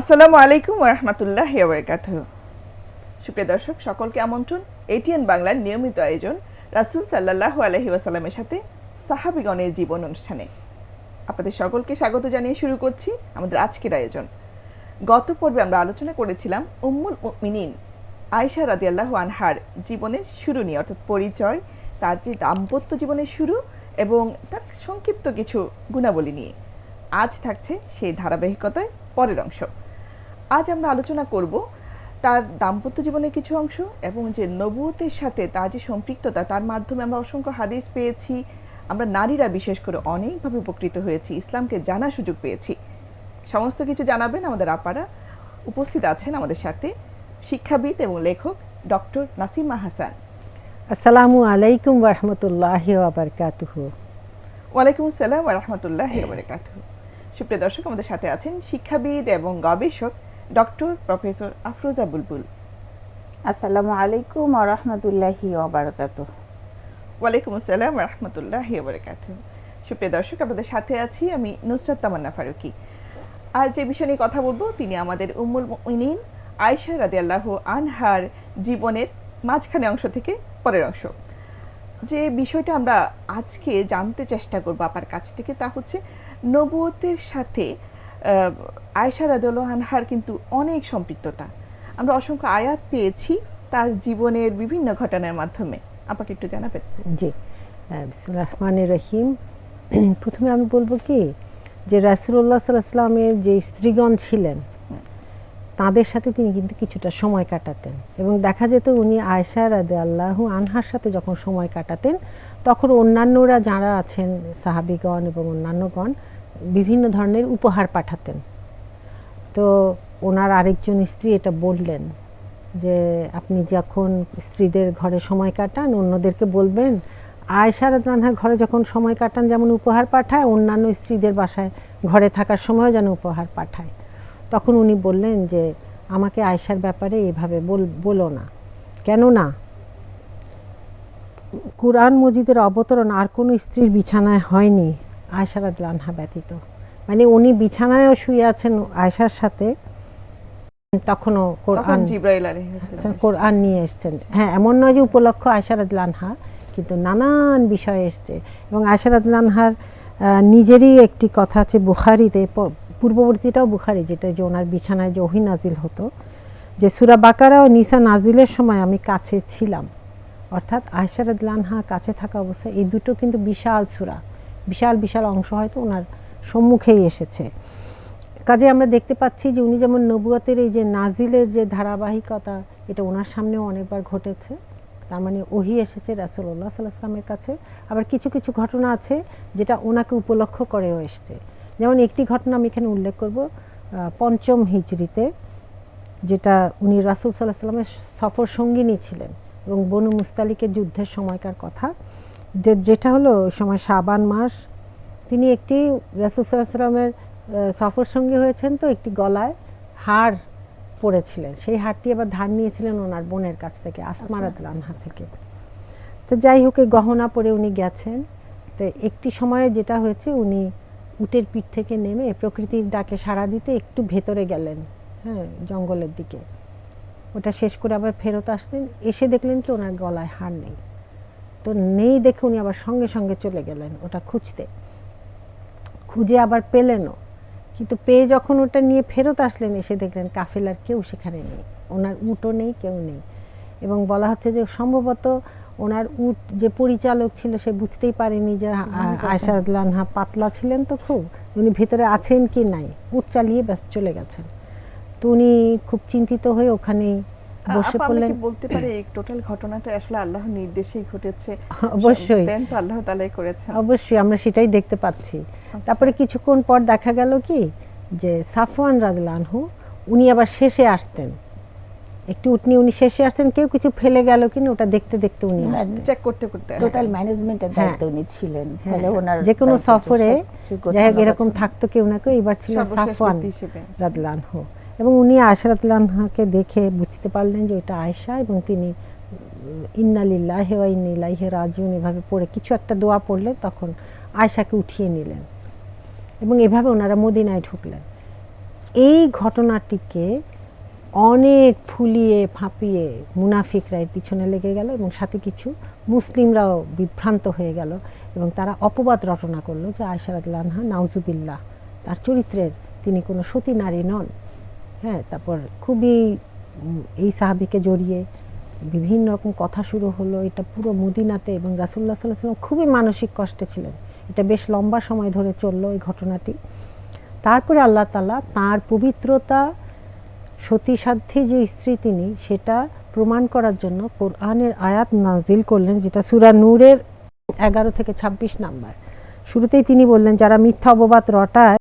আসসালামু আলাইকুম রহমতুল্লাহ বারকাত সুপ্রিয় দর্শক, সকলকে আমন্ত্রণ এটিএন বাংলার নিয়মিত আয়োজন রাসুল সাল্লাহ আলহি ওয়াসাল্লামের সাথে সাহাবিগণের জীবন অনুষ্ঠানে। আপনাদের সকলকে স্বাগত জানিয়ে শুরু করছি আমাদের আজকের আয়োজন। গত পর্বে আমরা আলোচনা করেছিলাম উম্মুল মিনিন আয়সা রাদিয়াল্লাহু আনহার জীবনের শুরু নিয়ে, অর্থাৎ পরিচয়, তার যে দাম্পত্য জীবনের শুরু এবং তার সংক্ষিপ্ত কিছু গুণাবলী নিয়ে। আজ থাকছে সেই ধারাবাহিকতায় পরের অংশ। আজ আমরা আলোচনা করব তার দাম্পত্য জীবনের কিছু অংশ এবং যে নবুয়তের সাথে তার যে সম্পৃক্ততা তার মাধ্যমে আমরা অসংখ্য হাদিস পেয়েছি। আমরা নারীরা বিশেষ করে অনেকভাবে উপকৃত হয়েছি। ইসলামকে জানার সুযোগ পেয়েছি। সমস্ত কিছু জানাবেন আমাদের আপারা। উপস্থিত আছেন আমাদের সাথে শিক্ষাবিদ এবং লেখক ডক্টর নাসিমা হাসান আসসালামু আলাইকুম রহমতুল্লাহ আবরকাতুহ ওয়ালাইকুম আসসালাম রহমতুল্লাহ বারকাত সুপ্রিয় দর্শক আমাদের সাথে আছেন শিক্ষাবিদ এবং গবেষক ডক্টর প্রফেসর আফরোজা বুলবুল। আসসালামু আলাইকুম আরহামতুল্লাহি ওবারকাত ওয়ালাইকুম আসসালাম রহমতুল্লাহ বারকাত সুপ্রিয় দর্শক আপনাদের সাথে আছি আমি নুসরাত তামান্না ফারুকি। আর যে বিষয় নিয়ে কথা বলব তিনি আমাদের উম্মুল মুমিনিন আয়েশা রাদিয়াল্লাহু আনহার জীবনের মাঝখানে অংশ থেকে পরের অংশ। যে বিষয়টা আমরা আজকে জানতে চেষ্টা করব আপনার কাছ থেকে তা হচ্ছে নবুয়তের সাথে আয়েশা রাদিয়াল্লাহু আনহার কিন্তু অনেক সম্পৃক্ততা। আমরা অসংখ্য আয়াত পেয়েছি তার জীবনের বিভিন্ন ঘটনার মাধ্যমে। আপনাকে একটু জানাবেন? জি। রহমান রহিম প্রথমে আমি বলব কি যে রাসুল্লাহ সাল্লামের যে স্ত্রীগণ ছিলেন তাদের সাথে তিনি কিন্তু কিছুটা সময় কাটাতেন। এবং দেখা যেত উনি আয়সা রাদে আল্লাহ আনহার সাথে যখন সময় কাটাতেন তখন অন্যান্যরা যারা আছেন সাহাবিগণ এবং অন্যান্যগণ বিভিন্ন ধরনের উপহার পাঠাতেন। তো ওনার আরেকজন স্ত্রী এটা বললেন যে, আপনি যখন স্ত্রীদের ঘরে সময় কাটান, অন্যদেরকে বলবেন আয়সা রান্নার ঘরে যখন সময় কাটান যেমন উপহার পাঠায়, অন্যান্য স্ত্রীদের বাসায় ঘরে থাকার সময় যেন উপহার পাঠায়। তখন উনি বললেন যে, আমাকে আয়সার ব্যাপারে এভাবে বল, বলো না। কেন না? কুরআন মজিদের অবতরণ আর কোনো স্ত্রীর বিছানায় হয়নি আয়সা রাদলানহা ব্যতীত। মানে উনি বিছানায়ও শুয়ে আছেন আয়সার সাথে। তখনও কোরআন সালাম কোরআন নিয়ে এসছেন। হ্যাঁ এমন নয় যে উপলক্ষ আয়সারাদ লানহা কিন্তু নানান বিষয় এসছে। এবং আয়সারাদ লানহার নিজেরই একটি কথা আছে বুখারিতে পূর্ববর্তীটাও বুখারি যেটা যে ওনার বিছানায় যে ওহি নাজিল হতো যে সুরা বাকারা ও নিসা নাজিলের সময় আমি কাছে ছিলাম। অর্থাৎ আয়সারাদ লানহা কাছে থাকা অবস্থায় এই দুটো কিন্তু বিশাল সুরা বিশাল বিশাল অংশ হয়তো ওনার সম্মুখেই এসেছে। কাজে আমরা দেখতে পাচ্ছি যে উনি যেমন নবুয়তের এই যে নাজিলের যে ধারাবাহিকতা, এটা ওনার সামনেও অনেকবার ঘটেছে। তার মানে ওহি এসেছে রাসুল্লাহ সাল্লাহামের কাছে। আবার কিছু কিছু ঘটনা আছে যেটা ওনাকে উপলক্ষ করেও এসেছে। যেমন একটি ঘটনা আমি এখানে উল্লেখ করব পঞ্চম হিজড়িতে, যেটা উনি রাসুল সাল্লাহ সাল্লামের সফর সঙ্গিনী ছিলেন এবং বনু মুস্তালিকের যুদ্ধের সময়কার কথা। যে, যেটা হলো সময় শাবান মাস তিনি একটি আহ, সফর সঙ্গী হয়েছেন তো একটি গলায় হার পরেছিলেন। সেই হারটি আবার ধার নিয়েছিলেন ওনার বোনের কাছ থেকে আসমারাত আনহা থেকে। তো যাই হোক এই গহনা পরে উনি গেছেন। তো একটি সময়ে যেটা হয়েছে উনি উটের পিঠ থেকে নেমে প্রকৃতির ডাকে সাড়া দিতে একটু ভেতরে গেলেন হ্যাঁ জঙ্গলের দিকে। ওটা শেষ করে আবার ফেরত আসলেন। এসে দেখলেন কি ওনার গলায় হার নেই। তো নেই দেখে উনি আবার সঙ্গে সঙ্গে চলে গেলেন ওটা খুঁজতে। খুঁজে আবার পেলেনও। কিন্তু পেয়ে যখন ওটা নিয়ে ফেরত আসলেন এসে দেখলেন কাফেলার কেউ সেখানে নেই। ওনার উটও নেই কেউ নেই। এবং বলা হচ্ছে যে সম্ভবত ওনার উট যে পরিচালক ছিল সে বুঝতেই পারেনি যে আয়সা লানহা পাতলা ছিলেন তো খুব উনি ভেতরে আছেন কি নাই? উট চালিয়ে ব্যাস চলে গেছেন। তো উনি খুব চিন্তিত হয়ে ওখানেই বসে পড়লেন। বলতে পারি এই টোটাল ঘটনাটা আসলে আল্লাহর নির্দেশেই ঘটেছে। অবশ্যই। প্ল্যান তো আল্লাহ তালাই করেছেন। অবশ্যই আমরা সেটাই দেখতে পাচ্ছি। তারপরে কিছুক্ষণ পর দেখা গেল কি যে সাফওয়ান রাজলানহু উনি আবার শেষে আসতেন। একটু উঠনি উনি শেষে আসতেন কেউ কিছু ফেলে গেল কিনা ওটা দেখতে দেখতে উনি আসতেন। চেক করতে করতে আসতেন। টোটাল ম্যানেজমেন্টের হ্যাঁ। দায়িত্ব উনি ছিলেন। হ্যাঁ, ফলে ওনার যে কোনো সফরে যাই এরকম থাকতো কেউ না কেউ এবার ছিলেন সাফওয়ান। রাদলানহু এবং উনি রাদলানহাকে দেখে বুঝতে পারলেন যে ওটা আয়সা এবং তিনি ইন্নালিল্লাহ হেওয়া ইন্নিল্লাহে রাজিউন এভাবে পড়ে কিছু একটা দোয়া পড়লে তখন আয়সাকে উঠিয়ে নিলেন এবং এভাবে ওনারা মদিনায় ঢুকলেন। এই ঘটনাটিকে অনেক ফুলিয়ে ফাঁপিয়ে মুনাফিকরা এর পিছনে লেগে গেল এবং সাথে কিছু মুসলিমরাও বিভ্রান্ত হয়ে গেল এবং তারা অপবাদ রটনা করল যে আয়সারাদুল্লাহা নাউজুবিল্লাহ, তার চরিত্রের তিনি কোনো সতী নারী নন। হ্যাঁ তারপর খুবই এই সাহাবিকে জড়িয়ে বিভিন্ন রকম কথা শুরু হলো। এটা পুরো মদিনাতে এবং রাসুল্লাহ সাল্লাহ সাল্লাম খুবই মানসিক কষ্টে ছিলেন। এটা বেশ লম্বা সময় ধরে চলল এই ঘটনাটি। তারপরে আল্লাহ তালা তাঁর পবিত্রতা, সতীসাধ্যী যে স্ত্রী তিনি, সেটা প্রমাণ করার জন্য কোরআনের আয়াত নাজিল করলেন, যেটা সুরা নূরের এগারো থেকে ২৬ নাম্বার। শুরুতেই তিনি বললেন, যারা মিথ্যা অববাদ রটায়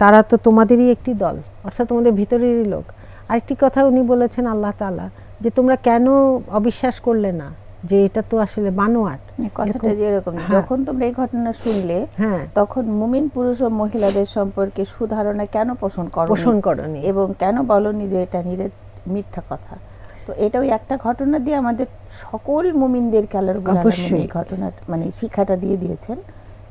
তারা তো তোমাদেরই একটি দল অর্থাৎ তোমাদের ভিতরেরই লোক। আরেকটি কথা উনি বলেছেন আল্লাহ তালা যে তোমরা কেন অবিশ্বাস করলে না যে এটা তো আসলে বানোয়াট? মানে কথাটা হ্যাঁ। যখন তোমরা এই ঘটনা শুনলে হ্যাঁ। তখন মুমিন পুরুষ ও মহিলাদের সম্পর্কে সুধারণা কেন পোষণ করো পোষণ করনি। এবং কেন বলনি যে এটা নিরে মিথ্যা কথা? তো এটা ওই একটা ঘটনা দিয়ে আমাদের সকল মুমিনদের কালার অবশ্যই। এই ঘটনা মানে শিক্ষাটা দিয়ে দিয়েছেন।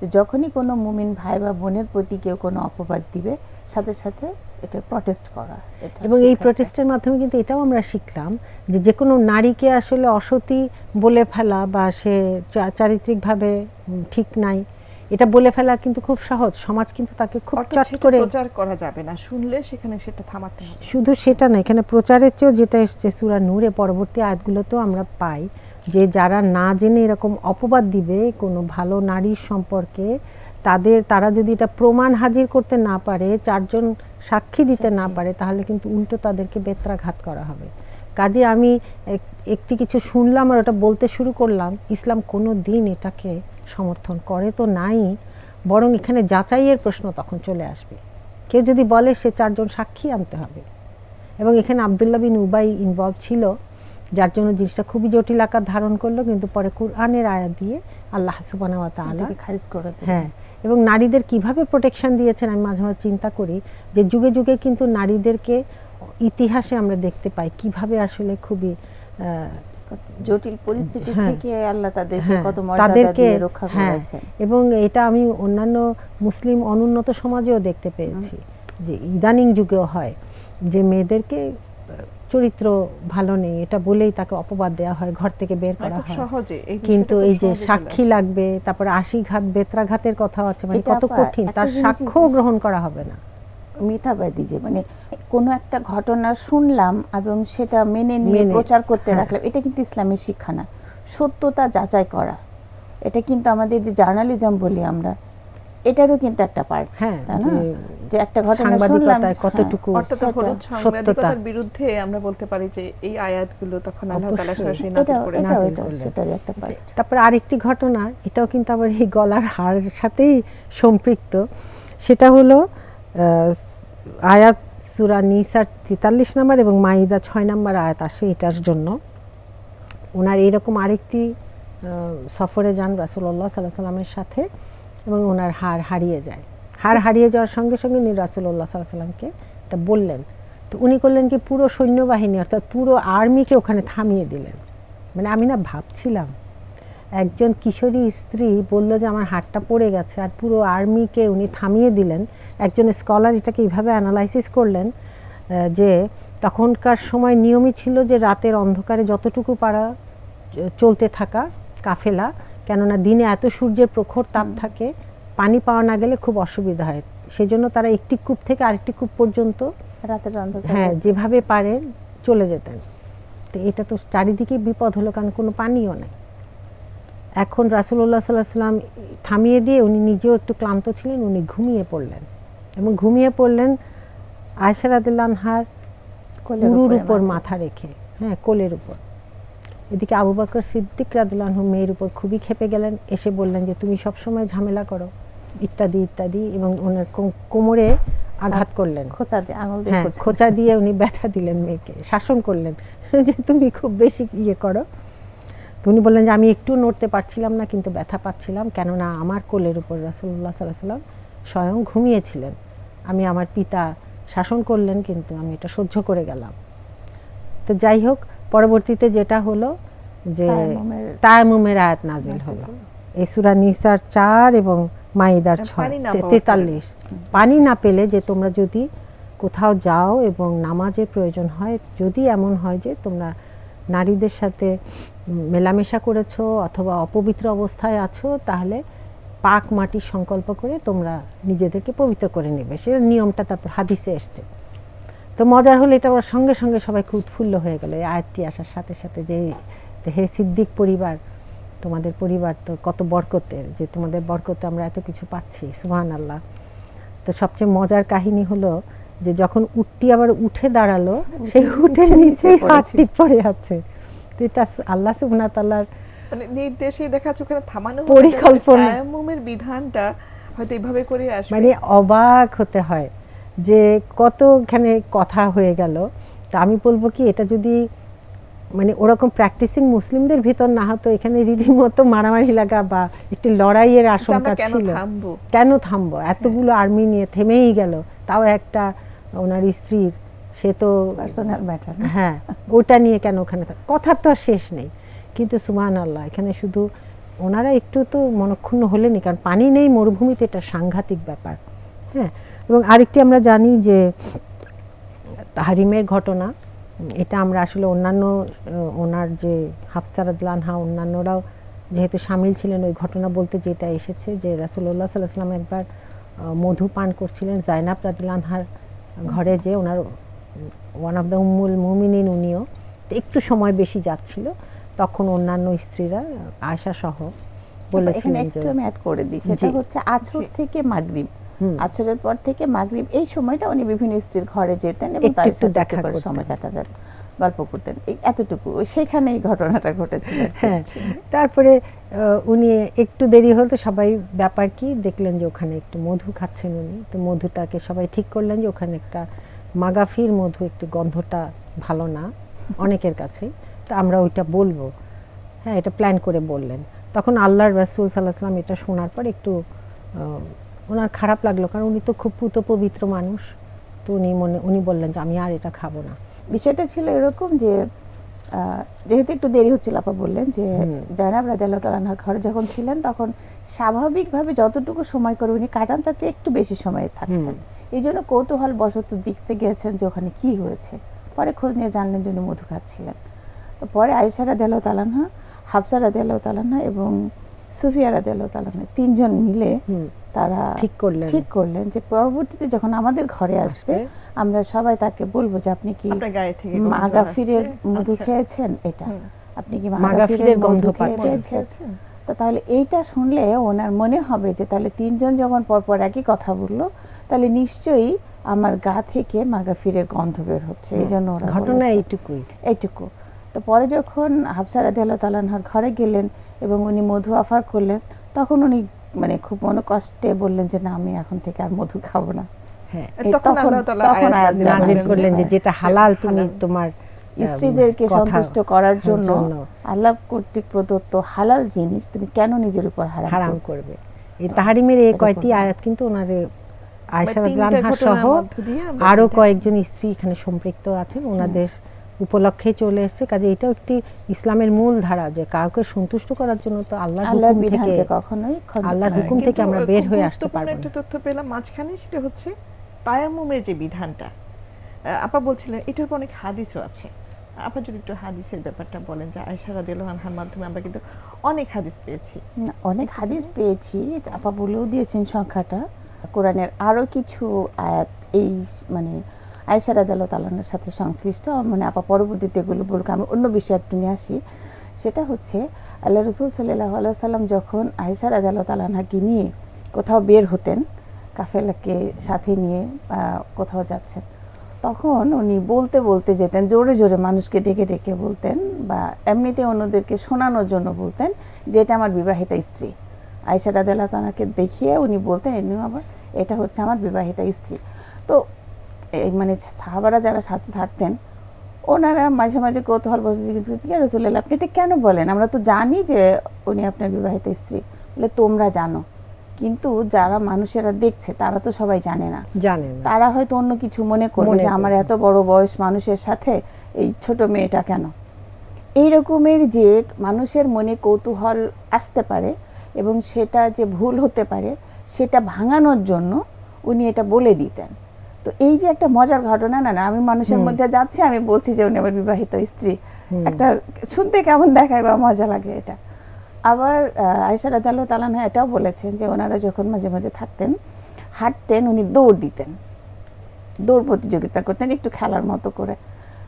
যখনই কোনো মুমিন ভাই বা বোনের প্রতি কেউ কোনো অপবাদ দিবে সাথে সাথে এটা প্রটেস্ট করা এবং এই প্রটেস্টের মাধ্যমে কিন্তু এটাও আমরা শিখলাম যে যে কোনো নারীকে আসলে অসতী বলে ফেলা বা সে চা- চারিত্রিকভাবে ঠিক নাই এটা বলে ফেলা কিন্তু খুব সহজ। সমাজ কিন্তু তাকে খুব চট করে প্রচার করা যাবে না। শুনলে সেখানে সেটা থামাতে হবে। শুধু সেটা না এখানে প্রচারের চেয়েও যেটা এসছে সুরা নূরে পরবর্তী আয়াতগুলোতেও আমরা পাই যে যারা না জেনে এরকম অপবাদ দিবে কোনো ভালো নারীর সম্পর্কে তাদের তারা যদি এটা প্রমাণ হাজির করতে না পারে চারজন সাক্ষী দিতে না পারে তাহলে কিন্তু উল্টো তাদেরকে বেত্রাঘাত করা হবে। কাজে আমি এক- একটি কিছু শুনলাম আর ওটা বলতে শুরু করলাম ইসলাম কোনো দিন এটাকে সমর্থন করে তো নাই বরং এখানে যাচাইয়ের প্রশ্ন তখন চলে আসবে। কেউ যদি বলে সে চারজন সাক্ষী আনতে হবে। এবং এখানে আবদুল্লাহ বিন উবাই ইনভলভ ছিল। যার জন্য জিনিসটা খুবই জটিল আকার ধারণ করল কিন্তু পরে কুরআনের আয়াত দিয়ে আল্লাহ সুবানা তাআলা খারিজ করে হ্যাঁ এবং নারীদের কীভাবে প্রোটেকশন দিয়েছেন আমি মাঝে মাঝে চিন্তা করি যে যুগে যুগে কিন্তু নারীদেরকে ইতিহাসে আমরা দেখতে পাই কীভাবে আসলে খুবই জটিল পরিস্থিতি হ্যাঁ। থেকে আল্লাহ তাদেরকে হ্যাঁ, কত মর্যাদা দিয়ে রক্ষা হ্যাঁ করেছেন এবং এটা আমি অন্যান্য মুসলিম অনুন্নত সমাজেও দেখতে পেয়েছি যে ইদানিং যুগেও হয় যে মেয়েদেরকে চরিত্র ভালো নেই এটা বলেই তাকে অপবাদ দেওয়া হয় ঘর থেকে বের করা হয় সহজে কিন্তু এই যে সাক্ষী। লাগবে তারপরে আশিঘাত বেত্রাঘাতের কথাও আছে মানে কত কঠিন তার সাক্ষ্য গ্রহণ করা হবে না মিথ্যাবাদী যে মানে কোনো একটা ঘটনা শুনলাম এবং সেটা মেনে নিয়ে প্রচার করতে হ্যাঁ। রাখলাম এটা কিন্তু ইসলামের শিক্ষা না সত্যতা যাচাই করা এটা কিন্তু আমাদের যে জার্নালিজম বলি আমরা এটারও কিন্তু একটা পার্ট হ্যাঁ যে যে একটা ঘটনা শুনলাম সাংবাদিকতায় হ্যাঁ, কতটুকু অর্থাৎ সেটা- হলুদ সত্যতা। সাংবাদিকতার বিরুদ্ধে আমরা বলতে পারি যে এই আয়াতগুলো তখন আল্লাহ তাআলা সরাসরি নাযিল এটাও নাজিল করলেন। একটা পার্ট তারপরে আরেকটি ঘটনা এটাও কিন্তু আবার এই গলার হার সাথেই সম্পৃক্ত। সেটা হলো আহ, আয়াত সুরা নিসার তেতাল্লিশ নাম্বার এবং মাইদা ছয় নাম্বার আয়াত আসে এটার জন্য। ওনার এরকম আরেকটি আহ, সফরে যান রাসুল্লাহ সাল্লাহ সাল্লামের সাথে। এবং ওনার হার হারিয়ে যায়। হার হারিয়ে যাওয়ার সঙ্গে সঙ্গে উনি রাসুল্লাহ সাল্লাহ সাল্লামকে এটা বললেন। তো উনি করলেন কি পুরো সৈন্যবাহিনী অর্থাৎ পুরো আর্মিকে ওখানে থামিয়ে দিলেন। মানে আমি না ভাবছিলাম, একজন কিশোরী স্ত্রী বলল যে আমার হাতটা পড়ে গেছে আর পুরো আর্মিকে উনি থামিয়ে দিলেন। একজন স্কলার এটাকে এইভাবে অ্যানালাইসিস করলেন যে তখনকার সময় নিয়মই ছিল যে রাতের অন্ধকারে যতটুকু পারা চলতে থাকা কাফেলা কেননা দিনে এত সূর্যের প্রখর তাপ থাকে পানি পাওয়া না গেলে খুব অসুবিধা হয়। সেজন্য তারা একটি কূপ থেকে আরেকটি কূপ পর্যন্ত রাতের অন্ধকার। হ্যাঁ যেভাবে পারেন চলে যেতেন। তো এটা তো চারিদিকে বিপদ হলো কারণ কোনো পানিও নেই। এখন রাসুল্লাহ সাল্লাহ সাল্লাম থামিয়ে দিয়ে উনি নিজেও একটু ক্লান্ত ছিলেন উনি ঘুমিয়ে পড়লেন। এবং ঘুমিয়ে পড়লেন আয়সা রাদিল্লানহার কোলের উপর। মাথা রেখে হ্যাঁ কোলের উপর। এদিকে আবু বাকর সিদ্দিক রাদিল্লাহু মেয়ের উপর খুবই খেপে গেলেন এসে বললেন যে তুমি সবসময় ঝামেলা করো। ইত্যাদি ইত্যাদি এবং ওনার কোম- কোমরে আঘাত করলেন। খোঁচা দিয়ে আঙুল দিয়ে হ্যাঁ খোঁচা। খোঁচা দিয়ে উনি ব্যথা দিলেন মেয়েকে শাসন করলেন যে তুমি খুব বেশি ইয়ে করো। তো উনি বললেন যে আমি একটু নড়তে পারছিলাম না কিন্তু ব্যথা পাচ্ছিলাম কেননা আমার কোলের উপর রাসুল্লাহ সাল্লাহ সাল্লাম স্বয়ং ঘুমিয়েছিলেন। আমি আমার পিতা শাসন করলেন কিন্তু আমি এটা সহ্য করে গেলাম। তো যাই হোক পরবর্তীতে যেটা হলো যে তায়ামুমের আয়াত নাজিল হলো। এই সুরা নিসার চার এবং মাইদার ছয় তেতাল্লিশ। পানি না পেলে যে তোমরা যদি কোথাও যাও এবং নামাজের প্রয়োজন হয় যদি এমন হয় যে তোমরা নারীদের সাথে মেলামেশা করেছ অথবা অপবিত্র অবস্থায় আছো তাহলে পাক মাটির সংকল্প করে তোমরা নিজেদেরকে পবিত্র করে নেবে। সে নিয়মটা তারপর হাদিসে এসছে। তো মজার হলো এটা ওর সঙ্গে সঙ্গে সবাই খুব উৎফুল্ল হয়ে গেল। এই আয়াতটি আসার সাথে সাথে যে হে সিদ্দিক পরিবার তোমাদের পরিবার তো কত বরকতের যে তোমাদের বরকতে আমরা এত কিছু পাচ্ছি সুহান আল্লাহ তো সবচেয়ে মজার কাহিনী হলো যে যখন উটটি আবার উঠে দাঁড়াল সেই উঠে নিচেই। হাতটি পড়ে আছে। তো এটা আল্লাহ ওয়া মানে নির্দেশেই দেখা যাচ্ছে ওখানে থামানো পরিকল্পনা। বিধানটা হয়তো এইভাবে করে আসবে। মানে অবাক হতে হয়। যে কতখানে কথা হয়ে গেল তা আমি বলব কি এটা যদি মানে ওরকম প্র্যাকটিসিং মুসলিমদের ভিতর না হতো এখানে রীতিমতো মারামারি লাগা বা একটি লড়াইয়ের যে আশঙ্কা কেন ছিল। থামবো? কেন থামবো? এতগুলো আর্মি নিয়ে থেমেই গেল তাও একটা ওনার স্ত্রীর সে তো পার্সোনাল ম্যাটার হ্যাঁ ওটা নিয়ে কেন ওখানে কথার তো আর শেষ নেই। কিন্তু সুমান আল্লাহ এখানে শুধু ওনারা একটু তো মনক্ষুণ্ণ হলেনি কারণ পানি নেই মরুভূমিতে এটা সাংঘাতিক ব্যাপার। হ্যাঁ এবং আরেকটি আমরা জানি যে তাহারিমের ঘটনা এটা আমরা আসলে অন্যান্য ওনার যে হাফসারাদলানহা অন্যান্যরাও যেহেতু সামিল ছিলেন ওই ঘটনা বলতে যেটা এসেছে যে রাসুল্লাহ সাল্লাহ সাল্লাম একবার মধু পান করছিলেন জাইনাব রাদিলানহার ঘরে যে ওনার ওয়ান অফ দ্য উম্মুল মুমিনিন উনিও। একটু সময় বেশি যাচ্ছিল তখন অন্যান্য স্ত্রীরা আয়সা সহ বলেছিলেন যে আমি অ্যাড করে দিই সেটা হচ্ছে আছর থেকে মাগরিব। আছরের পর থেকে মাগরিব এই সময়টা উনি বিভিন্ন স্ত্রীর ঘরে যেতেন এবং একটু সাথে দেখা করে। সময় কাটাতেন গল্প করতেন। এই এতটুকু ওই সেখানে এই ঘটনাটা ঘটেছিল হ্যাঁ তারপরে উনি একটু দেরি হল তো সবাই ব্যাপার কি দেখলেন যে ওখানে একটু মধু খাচ্ছেন উনি। তো মধুটাকে সবাই ঠিক করলেন যে ওখানে একটা মাগাফির মধু একটু গন্ধটা ভালো না অনেকের কাছেই তো আমরা ওইটা বলব। হ্যাঁ এটা প্ল্যান করে বললেন। তখন আল্লাহর রাসূল সাল্লাহ সাল্লাম এটা শোনার পর একটু ওনার খারাপ লাগল কারণ উনি তো খুব পুত পবিত্র মানুষ। তো উনি মনে উনি বললেন যে আমি আর এটা খাব না। বিষয়টা ছিল এরকম যে যেহেতু একটু দেরি হচ্ছিল আপা বললেন যে। জানাব রাদিয়াল্লাহু তাআলার ঘরে যখন ছিলেন তখন স্বাভাবিকভাবে যতটুকু সময় করে উনি কাটান তার চেয়ে একটু বেশি সময় থাকছেন। এই জন্য কৌতূহল বশত দেখতে গিয়েছেন যে ওখানে কি হয়েছে। পরে খোঁজ নিয়ে জানলেন যে উনি মধু খাচ্ছিলেন তো পরে আয়েশা রাদিয়াল্লাহু তাআলাহা হাফসা রাদিয়াল্লাহু তাআলাহা এবং সুফিয়া রাদিয়াল্লাহু তিনজন মিলে তারা ঠিক করলেন। ঠিক করলেন যে পরবর্তীতে যখন আমাদের ঘরে আসবে। আমরা সবাই তাকে বলব যে আপনি কি আপনার গায়ে মাগাফিরের মধু আচ্ছা। খেয়েছেন এটা? আপনি কি মাগাফিরের গন্ধ পাচ্ছেন। তো তাহলে এইটা শুনলে ওনার মনে হবে যে তাহলে তিনজন যখন পরপর একই কথা বলল তাহলে নিশ্চয়ই আমার গা থেকে মাগাফিরের গন্ধ বের হচ্ছে। এই জন্য ঘটনা। এইটুকুই। এইটুকু। তো পরে যখন হাফসা রাদিয়াল্লাহু তাআলার ঘরে গেলেন এবং উনি মধু অফার করলেন তখন উনি মানে খুব মনে কষ্টে বললেন যে না আমি এখন থেকে আর মধু খাব না। হ্যাঁ তখন তখন- আল্লাহ তাআলা তখন আয়াত আয়াত নাযিল নাজিল করলেন যে যে যেটা হালাল তুমি তোমার স্ত্রীদেরকে সন্তুষ্ট করার জন্য জন্য। আল্লাহ কর্তৃক প্রদত্ত হালাল জিনিস তুমি কেন নিজের উপর হারাম করবে? এই তাহারিমের এই কয়টি আয়াত কিন্তু ওনারে আয়সা মানে রাদিয়াল্লাহু সহ আরও কয়েকজন স্ত্রী এখানে সম্পৃক্ত আছেন। ওনাদের উপলক্ষে চলে এসেছে। কাজে এটাও একটি ইসলামের মূল ধারা যে কাউকে সন্তুষ্ট করার জন্য তো আল্লাহর আল্লাহর হুকুম থেকে কখনোই আল্লাহর হুকুম থেকে আমরা বের হয়ে আসতে পারব একটা তথ্য পেলাম মাঝখানে সেটা হচ্ছে তায়াম্মুমের যে বিধানটা। আপা বলছিলেন এটার উপর অনেক হাদিসও আছে। আপা যদি একটু হাদিসের ব্যাপারটা বলেন যে আয়সা রাদিয়াল্লাহু আনহার মাধ্যমে আমরা কিন্তু অনেক হাদিস পেয়েছি। অনেক হাদিস পেয়েছি আপা বলেও দিয়েছেন সংখ্যাটা। কোরআনের আরও কিছু আয়াত এই মানে আয়সা রাদিয়াল্লাহু তাআলার সাথে সংশ্লিষ্ট মানে আপা পরবর্তীতে এগুলো বলব আমি অন্য বিষয়ে একটু নিয়ে আসি। সেটা হচ্ছে, আল্লাহ রসুল সাল্লাহ আলাইহি সাল্লাম যখন আয়সা রাদিয়াল্লাহু তাআলাকে নিয়ে কোথাও বের হতেন, কাফেলাকে সাথে নিয়ে কোথাও যাচ্ছেন, তখন উনি বলতে বলতে যেতেন, জোরে জোরে মানুষকে ডেকে ডেকে বলতেন বা এমনিতে অন্যদেরকে শোনানোর জন্য বলতেন যে এটা আমার বিবাহিতা স্ত্রী। রাদিয়াল্লাহু তাআলাকে দেখিয়ে উনি বলতেন এমনি আবার এটা হচ্ছে আমার বিবাহিতা স্ত্রী। তো মানে সাহাবারা যারা সাথে থাকতেন ওনারা মাঝে মাঝে কৌতূহল বসে জিজ্ঞেস করতেন "ইয়া রাসূলুল্লাহ আপনি এটা কেন বলেন? আমরা তো জানি যে উনি আপনার বিবাহিত স্ত্রী। বলে তোমরা জানো। কিন্তু যারা মানুষেরা দেখছে তারা তো সবাই জানে না। জানেন না। তারা হয়তো অন্য কিছু মনে করবে যে আমার এত বড় বয়স মানুষের সাথে এই ছোট মেয়েটা কেন? এই রকমের যে মানুষের মনে কৌতূহল আসতে পারে এবং সেটা যে ভুল হতে পারে সেটা ভাঙানোর জন্য উনি এটা বলে দিতেন। তো এই যে একটা মজার ঘটনা না না আমি মানুষের মধ্যে যাচ্ছি আমি বলছি যে উনি আমার বিবাহিত স্ত্রী। একটা শুনতে কেমন দেখায় বা মজা লাগে এটা। আবার আহ, আয়েশা রাদিয়াল্লাহু তাআলা এটাও বলেছেন যে ওনারা যখন মাঝে মাঝে থাকতেন হাঁটতেন উনি দৌড় দিতেন। দৌড় প্রতিযোগিতা করতেন একটু খেলার মতো করে।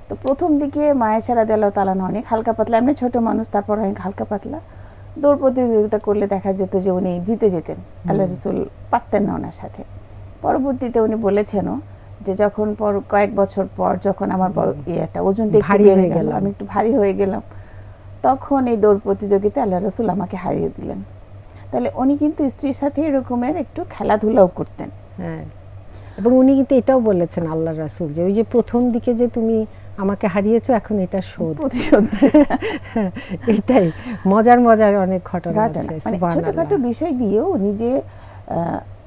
তো প্রথম দিকে মায়েশা রাদিয়াল্লাহু তাআলা আনহা অনেক হালকা পাতলা এমনি ছোট মানুষ তারপর অনেক হালকা পাতলা। দৌড় প্রতিযোগিতা করলে দেখা যেত যে উনি জিতে যেতেন। আল্লাহ রসুল পারতেন না ওনার সাথে। পরবর্তীতে উনি বলেছেনও যে যখন পর কয়েক বছর পর যখন আমার ইয়েটা ওজনটা ভারী হয়ে গেল আমি একটু ভারী হয়ে গেলাম তখন এই দৌড় প্রতিযোগিতায় আল্লাহ রসুল আমাকে হারিয়ে দিলেন। তাহলে উনি কিন্তু স্ত্রীর সাথে এরকমের একটু খেলাধুলাও করতেন। হ্যাঁ। এবং উনি কিন্তু এটাও বলেছেন আল্লাহ রাসূল যে ওই যে প্রথম দিকে যে তুমি আমাকে হারিয়েছো এখন এটা শোধ। প্রতিশোধ। এটাই। মজার মজার অনেক ঘটনা আছে মানে ছোটখাটো বিষয় দিয়েও উনি যে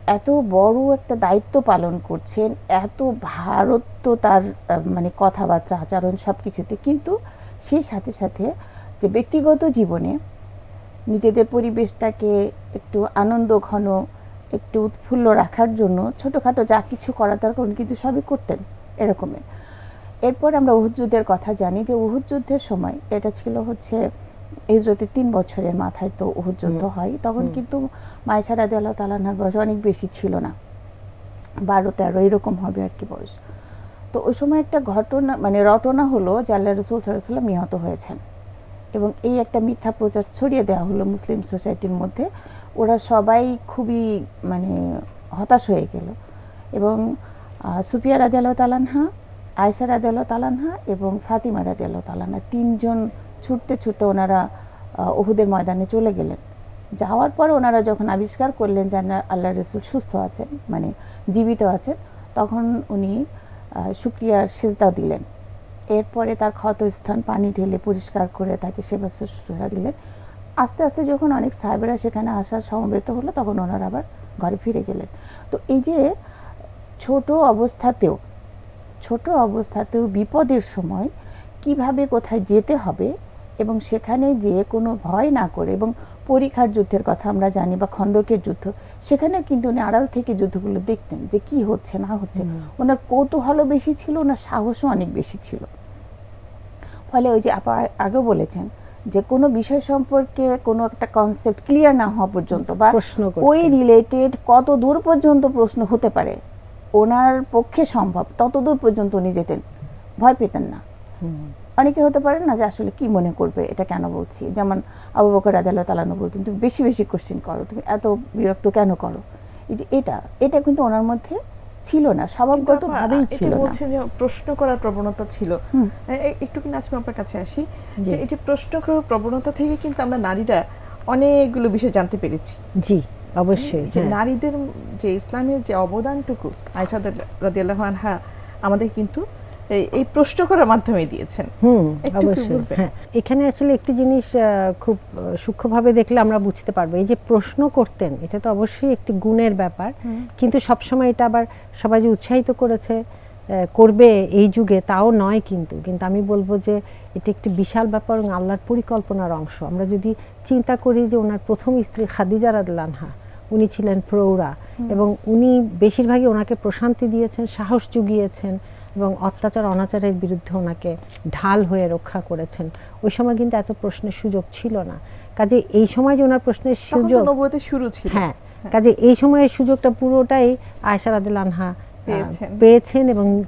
এত বড় একটা দায়িত্ব পালন করছেন, এত ভারত তার মানে কথাবার্তা, আচরণ সব কিছুতে কিন্তু সেই সাথে সাথে যে ব্যক্তিগত জীবনে নিজেদের পরিবেশটাকে একটু আনন্দ ঘন, একটু উৎফুল্ল রাখার জন্য ছোটোখাটো যা কিছু করা দরকার কিন্তু সবই করতেন এরকমের এরপর আমরা উহুদ যুদ্ধের কথা জানি যে উহুদ যুদ্ধের সময় এটা ছিল হচ্ছে হিজরতের তিন বছরের মাথায় তো উহুদ যুদ্ধ হয় তখন কিন্তু মায়েশা রাদি আল্লাহ তালাহার বয়স অনেক বেশি ছিল না। বারো তেরো এরকম হবে আর কি বয়স। তো ওই সময় একটা ঘটনা মানে রটনা হলো যে আল্লাহ রসুল সাল্লাম নিহত হয়েছেন। এবং এই একটা মিথ্যা প্রচার ছড়িয়ে দেওয়া হলো মুসলিম সোসাইটির মধ্যে। ওরা সবাই খুবই মানে হতাশ হয়ে গেল। এবং সুফিয়া রাজি আল্লাহ তালানহা আয়সা রাজি আল্লাহ তালানহা এবং ফাতিমা রাজি আল্লাহ তালানহা তিনজন ছুটতে ছুটতে ওনারা ওহুদের ময়দানে চলে গেলেন। যাওয়ার পর ওনারা যখন আবিষ্কার করলেন যে আল্লাহ রসুল সুস্থ আছেন মানে জীবিত আছেন, তখন উনি শুক্রিয়ার সেজদা দিলেন। এরপরে তার ক্ষত স্থান পানি ঢেলে পরিষ্কার করে তাকে সেবা শুশ্রূষা দিলেন। আস্তে আস্তে যখন অনেক সাহেবেরা সেখানে আসার সমবেত হলো, তখন ওনারা আবার ঘরে ফিরে গেলেন। তো এই যে ছোট অবস্থাতেও ছোট অবস্থাতেও বিপদের সময় কীভাবে কোথায় যেতে হবে এবং সেখানে যে কোনো ভয় না করে এবং পরীক্ষার যুদ্ধের কথা আমরা জানি বা খন্দকের যুদ্ধ সেখানে কিন্তু উনি আড়াল থেকে যুদ্ধগুলো দেখতেন যে কি হচ্ছে না হচ্ছে। ওনার কৌতূহলও বেশি ছিল ওনার সাহসও অনেক বেশি ছিল। ফলে ওই যে আপা আগে বলেছেন যে কোনো বিষয় সম্পর্কে কোনো একটা কনসেপ্ট ক্লিয়ার না হওয়া পর্যন্ত বা প্রশ্ন ওই রিলেটেড কত দূর পর্যন্ত প্রশ্ন হতে পারে ওনার পক্ষে সম্ভব তত দূর পর্যন্ত উনি যেতেন। ভয় পেতেন না। অনেকে হতে পারে না যে আসলে কি মনে করবে এটা কেন বলছি? যেমন আবু বকর আদালত তালানো বলতেন তুমি বেশি বেশি কোশ্চেন করো তুমি এত বিরক্ত কেন করো? এই যে এটা এটা কিন্তু ওনার মধ্যে ছিল না স্বভাবগত ভাবেই ছিল না। বলছেন যে প্রশ্ন করার প্রবণতা ছিল। একটু কিন্তু আজকে আপনার কাছে আসি যে এই যে প্রশ্ন করার প্রবণতা থেকে কিন্তু আমরা নারীরা অনেকগুলো বিষয় জানতে পেরেছি। জি অবশ্যই যে হ্যাঁ। নারীদের যে ইসলামের যে অবদানটুকু আয়সা রাদিয়াল্লাহু আনহা আমাদের কিন্তু এই প্রশ্ন করার মাধ্যমে দিয়েছেন। হুম অবশ্যই। হ্যাঁ এখানে আসলে একটি জিনিস খুব সূক্ষ্মভাবে দেখলে আমরা বুঝতে পারব। এই যে প্রশ্ন করতেন এটা তো অবশ্যই একটি গুণের ব্যাপার। কিন্তু সবসময় এটা আবার সবাই যে উৎসাহিত করেছে করবে এই যুগে তাও নয় কিন্তু। কিন্তু আমি বলব যে এটা একটি বিশাল ব্যাপার এবং আল্লাহর পরিকল্পনার অংশ। আমরা যদি চিন্তা করি যে ওনার প্রথম স্ত্রী খাদিজা রাদলানহা উনি ছিলেন প্রৌঢ়া এবং উনি বেশিরভাগই ওনাকে প্রশান্তি দিয়েছেন সাহস জুগিয়েছেন। এবং অত্যাচার অনাচারের বিরুদ্ধে ওনাকে ঢাল হয়ে রক্ষা করেছেন। ওই সময় কিন্তু এত প্রশ্নের সুযোগ ছিল না। কাজে এই সময় যে ওনার প্রশ্নের সুযোগ শুরু ছিল। হ্যাঁ কাজে এই সময়ের সুযোগটা পুরোটাই আয়সা রাদিল আনহা পেয়েছেন। পেয়েছেন এবং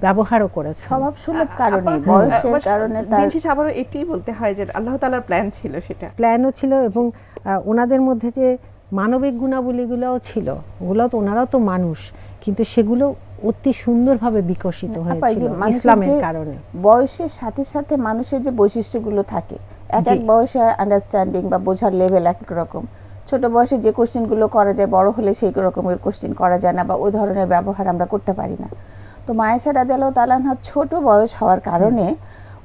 ব্যবহারও করেছেন। স্বভাব সুলভ কারণে বয়সের কারণে দিন তার শেষে আবারও এটাই বলতে হয় যে আল্লাহ তাআলার প্ল্যান ছিল সেটা। প্ল্যানও ছিল এবং আহ, ওনাদের মধ্যে যে মানবিক গুণাবলীগুলোও ছিল ওগুলো তো ওনারাও তো মানুষ কিন্তু সেগুলো অতি সুন্দরভাবে বিকশিত আপা, হয়েছিল ইসলামের কারণে। বয়সের সাথে সাথে মানুষের যে বৈশিষ্ট্যগুলো থাকে এক এক বয়সে আন্ডারস্ট্যান্ডিং বা বোঝার লেভেল এক এক রকম। ছোট বয়সে যে কোশ্চেনগুলো করা যায় বড় হলে সেই রকমের কোশ্চেন করা যায় না বা ওই ধরনের ব্যবহার আমরা করতে পারি না। তো মায়েশা রাদিয়াল্লাহু তাআলাহা ছোট বয়স হওয়ার কারণে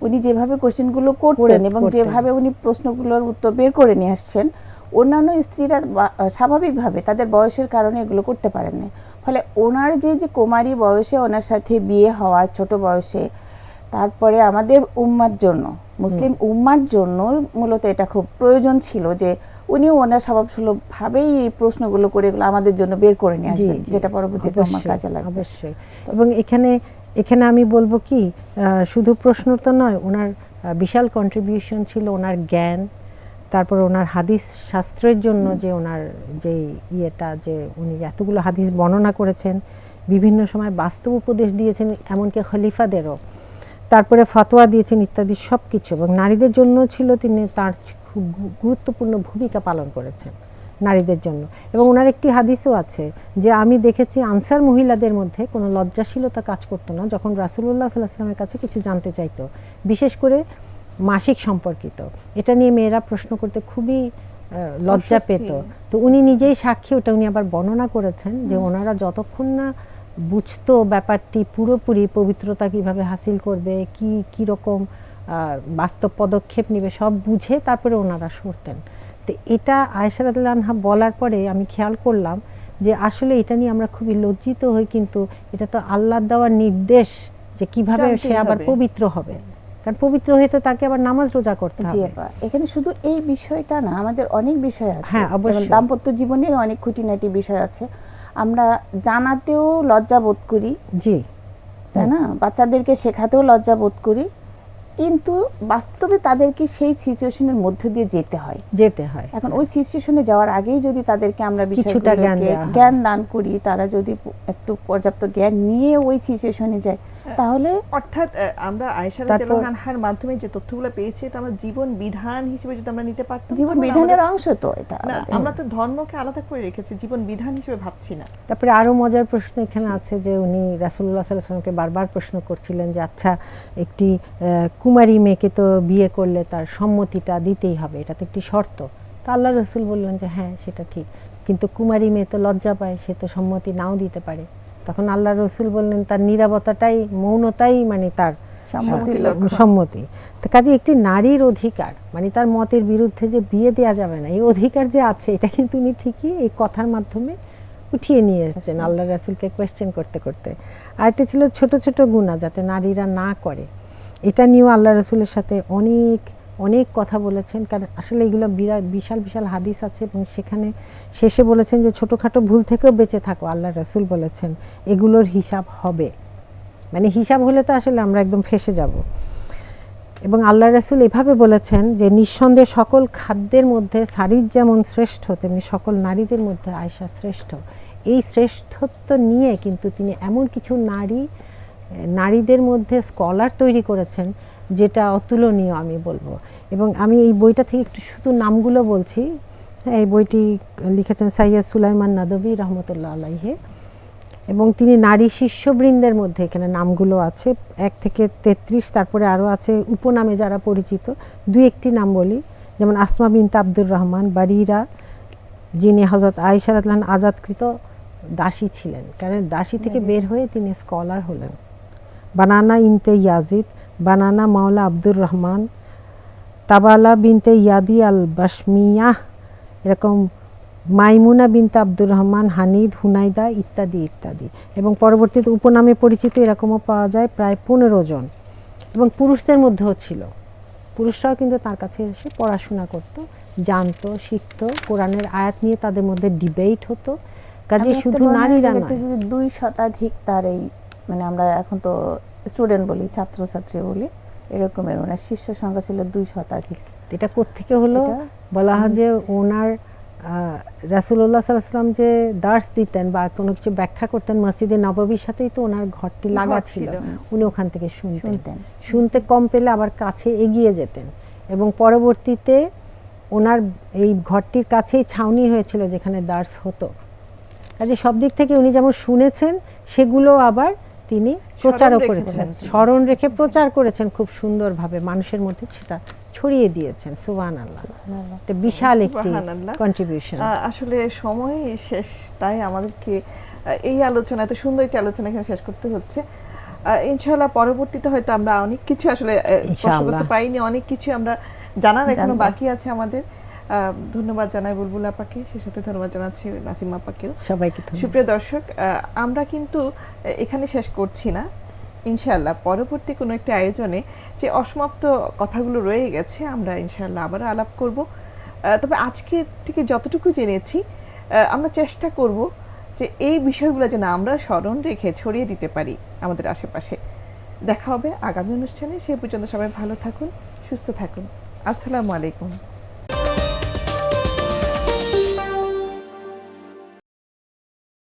উনি যেভাবে কোশ্চেনগুলো করতেন এবং যেভাবে উনি প্রশ্নগুলোর উত্তর বের করে নিয়ে আসছেন অন্যান্য স্ত্রীরা স্বাভাবিকভাবে তাদের বয়সের কারণে এগুলো করতে পারেন না ফলে ওনার যে যে কুমারী বয়সে ওনার সাথে বিয়ে হওয়া ছোট বয়সে তারপরে আমাদের উম্মার জন্য মুসলিম উম্মার জন্য মূলত এটা খুব প্রয়োজন ছিল যে উনিও ওনার স্বভাবসুলভ ভাবেই এই প্রশ্নগুলো করে এগুলো আমাদের জন্য বের করে নিয়ে আসবেন যেটা পরবর্তীতে আমার কাজে লাগবে। অবশ্যই। এবং এখানে এখানে আমি বলব কি শুধু প্রশ্ন তো নয় ওনার বিশাল কন্ট্রিবিউশন ছিল ওনার জ্ঞান তারপর ওনার হাদিস শাস্ত্রের জন্য যে ওনার যে ইয়েটা, যে উনি এতগুলো হাদিস বর্ণনা করেছেন, বিভিন্ন সময় বাস্তব উপদেশ দিয়েছেন, এমনকি খলিফাদেরও। তারপরে ফতোয়া দিয়েছেন ইত্যাদি সব কিছু এবং নারীদের জন্য ছিল তিনি তার খুব গুরুত্বপূর্ণ ভূমিকা পালন করেছেন নারীদের জন্য। এবং ওনার একটি হাদিসও আছে যে, আমি দেখেছি আনসার মহিলাদের মধ্যে কোনো লজ্জাশীলতা কাজ করতো না যখন রাসুলুল্লাহ সাল্লাহ সাল্লামের কাছে কিছু জানতে চাইতো। বিশেষ করে মাসিক সম্পর্কিত। এটা নিয়ে মেয়েরা প্রশ্ন করতে খুবই লজ্জা পেত। তো উনি নিজেই সাক্ষী ওটা উনি আবার বর্ণনা করেছেন যে ওনারা যতক্ষণ না বুঝতো ব্যাপারটি পুরোপুরি পবিত্রতা কীভাবে হাসিল করবে কি কীরকম বাস্তব পদক্ষেপ নেবে সব বুঝে তারপরে ওনারা সরতেন। তো এটা আয়সারাদুল্লাহা বলার পরে আমি খেয়াল করলাম যে আসলে এটা নিয়ে আমরা খুবই লজ্জিত হই কিন্তু এটা তো আল্লাহ দেওয়ার নির্দেশ যে কীভাবে সে আবার পবিত্র হবে। কারণ পবিত্র হয়ে তো তাকে আবার নামাজ রোজা করতে হবে। এখানে শুধু এই বিষয়টা না আমাদের অনেক বিষয় আছে। হ্যাঁ, অবশ্যই। দাম্পত্য জীবনের অনেক খুঁটিনাটি বিষয় আছে। আমরা জানাতেও লজ্জা বোধ করি জি। তাই না? বাচ্চাদেরকে শেখাতেও লজ্জা বোধ করি কিন্তু বাস্তবে তাদেরকে সেই সিচুয়েশনের মধ্যে দিয়ে যেতে হয়। যেতে হয়। এখন ওই সিচুয়েশনে যাওয়ার আগেই যদি তাদেরকে আমরা কিছুটা হয়। জ্ঞান দান করি তারা যদি একটু পর্যাপ্ত জ্ঞান নিয়ে ওই সিচুয়েশনে যায় তাহলে অর্থাৎ আমরা তারপর- রাদিয়াল্লাহু আনহার মাধ্যমে যে তথ্যগুলো পেয়েছি এটা আমরা জীবন বিধান হিসেবে যদি আমরা নিতে পারতাম জীবন বিধানের অংশ তো এটা। না আমরা তো ধর্মকে আলাদা করে রেখেছি জীবন বিধান হিসেবে ভাবছি না। তারপরে আরও মজার প্রশ্ন এখানে আছে যে উনি রাসুল্লাহ সাল্লামকে বারবার প্রশ্ন করছিলেন যে আচ্ছা একটি কুমারী মেয়েকে তো বিয়ে করলে তার সম্মতিটা দিতেই হবে এটা তো একটি শর্ত। তা আল্লাহ রসুল বললেন যে হ্যাঁ সেটা ঠিক। কিন্তু কুমারী মেয়ে তো লজ্জা পায় সে তো সম্মতি নাও দিতে পারে। তখন আল্লাহ রসুল বললেন তার নিরাপত্তাটাই মৌনতাই মানে তার। সম্মতি তো কাজে একটি নারীর অধিকার মানে তার মতের বিরুদ্ধে যে বিয়ে দেওয়া যাবে না এই অধিকার যে আছে এটা কিন্তু উনি ঠিকই এই কথার মাধ্যমে উঠিয়ে নিয়ে এসেছেন আল্লাহ রাসুলকে কোয়েশ্চেন করতে করতে। আরেকটি ছিল ছোট ছোট গুণা যাতে নারীরা না করে। এটা নিয়েও আল্লাহ রসুলের সাথে অনেক অনেক কথা বলেছেন, কারণ আসলে এগুলো বিরাট বিশাল বিশাল হাদিস আছে এবং সেখানে শেষে বলেছেন যে ছোটোখাটো ভুল থেকেও বেঁচে থাকো আল্লাহ রসুল বলেছেন, এগুলোর হিসাব হবে। মানে হিসাব হলে তো আসলে আমরা একদম ফেসে যাব। এবং আল্লাহ রসুল এভাবে বলেছেন যে নিঃসন্দেহে সকল খাদ্যের মধ্যে সারির যেমন শ্রেষ্ঠ, তেমনি সকল নারীদের মধ্যে আয়সা শ্রেষ্ঠ। এই শ্রেষ্ঠত্ব নিয়ে কিন্তু তিনি এমন কিছু নারী নারীদের মধ্যে স্কলার তৈরি করেছেন যেটা অতুলনীয় আমি বলব। এবং আমি এই বইটা থেকে একটু শুধু নামগুলো বলছি। হ্যাঁ, এই বইটি লিখেছেন সাইয়াদ সুলাইমান নাদবী রহমতুল্লাহ আলাইহে। এবং তিনি নারী শিষ্যবৃন্দের মধ্যে এখানে নামগুলো আছে। এক থেকে তেত্রিশ তারপরে আরও আছে উপনামে যারা পরিচিত দুই একটি নাম বলি। যেমন আসমা বিনতে আব্দুর রহমান বারিরা যিনি হজরত আয়েশা রাতলান আজাদকৃত দাসী ছিলেন। কারণ দাসী থেকে বের হয়ে তিনি স্কলার হলেন। বানানা ইনতে ইয়াজিদ বানানা মাওলা আব্দুর রহমান তাবালা বিনতে ইয়াদি আল বাসমিয়াহ এরকম মাইমুনা বিনতে আব্দুর রহমান হানিদ হুনাইদা ইত্যাদি ইত্যাদি। এবং পরবর্তীতে উপনামে পরিচিত এরকমও পাওয়া যায় প্রায় পনেরো জন। এবং পুরুষদের মধ্যেও ছিল। পুরুষরাও কিন্তু তার কাছে এসে পড়াশোনা করত জানত শিখত কোরআনের আয়াত নিয়ে তাদের মধ্যে ডিবেট হতো। কাজে শুধু নারীরা দুই শতাধিক তার এই মানে আমরা এখন তো স্টুডেন্ট বলি ছাত্রছাত্রী বলি এরকমের ওনার শীর্ষ সংখ্যা ছিল দুই শতাধিক। এটা কোত্থেকে হলো? বলা হয় যে ওনার রাসুল্লাহ সাল্লাম যে দার্স দিতেন বা কোনো কিছু ব্যাখ্যা করতেন মসজিদে নবাবির সাথেই তো ওনার ঘরটি লাগা ছিল। উনি ওখান থেকে শুনতেন। শুনতে কম পেলে আবার কাছে এগিয়ে যেতেন। এবং পরবর্তীতে ওনার এই ঘরটির কাছেই ছাউনি হয়েছিল যেখানে দার্স হতো। কাজে সব দিক থেকে উনি যেমন শুনেছেন সেগুলো আবার তিনি প্রচারও করেছেন। স্মরণ রেখে প্রচার করেছেন খুব সুন্দরভাবে। মানুষের মধ্যে সেটা ছড়িয়ে দিয়েছেন। সুবান আল্লাহ বিশাল একটি কন্ট্রিবিউশন আসলে সময় শেষ তাই আমাদেরকে এই আলোচনা এত সুন্দর একটি আলোচনা এখানে শেষ করতে হচ্ছে। ইনশাআল্লাহ পরবর্তীতে হয়তো আমরা অনেক কিছু আসলে স্পর্শ করতে। পাইনি অনেক কিছু আমরা জানার এখনও বাকি আছে আমাদের। ধন্যবাদ জানাই বুলবুল আপাকে সে সাথে ধন্যবাদ জানাচ্ছি নাসিম আপাকেও। সবাইকে সুপ্রিয় দর্শক আমরা কিন্তু এখানে শেষ করছি না ইনশাআল্লাহ। পরবর্তী কোনো একটি আয়োজনে যে অসমাপ্ত কথাগুলো রয়ে গেছে আমরা ইনশাআল্লাহ আবারও আলাপ করব। তবে আজকে থেকে যতটুকু জেনেছি আমরা চেষ্টা করব যে এই বিষয়গুলো যেন আমরা স্মরণ রেখে ছড়িয়ে দিতে পারি আমাদের আশেপাশে। দেখা হবে আগামী অনুষ্ঠানে। সে পর্যন্ত সবাই ভালো থাকুন সুস্থ থাকুন। আসসালামু আলাইকুম।